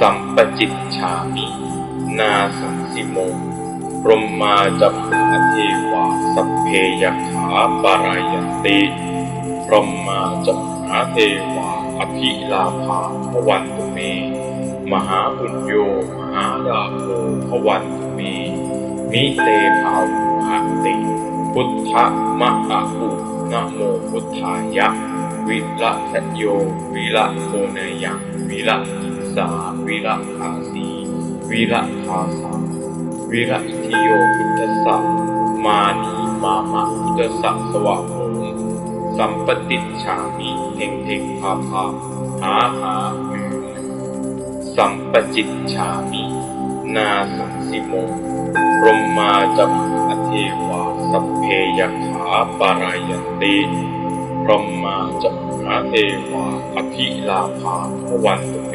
สัมปจิตฉามิ นาสังสิโมพรหมาจะมหาเทวาสัพเพยขาปารายติพรหมาจะมหาเทวาอภิลาภาภวันตุเม มหาบุญโยมหาลาโภภวันตุเม มิเตภาวุหติ พุทธมะอะอุนะโมพุทธายะ วิละทะโย วิละโมเนยังวิละอิ สาวิละคาสีวิละคาสาวิระอิทิโยพุทธสสะมานีมามะพุทธสสะสวะโหงสัมปติจฉามิเทงเทงพาพาหาหาหือสัมปจิตฉามินาสังสิโมรหมาจะมหาเทวาสัพเพยขาปารายันติ รมมาจะมหาเทวาอภิลาภาภวันตุเม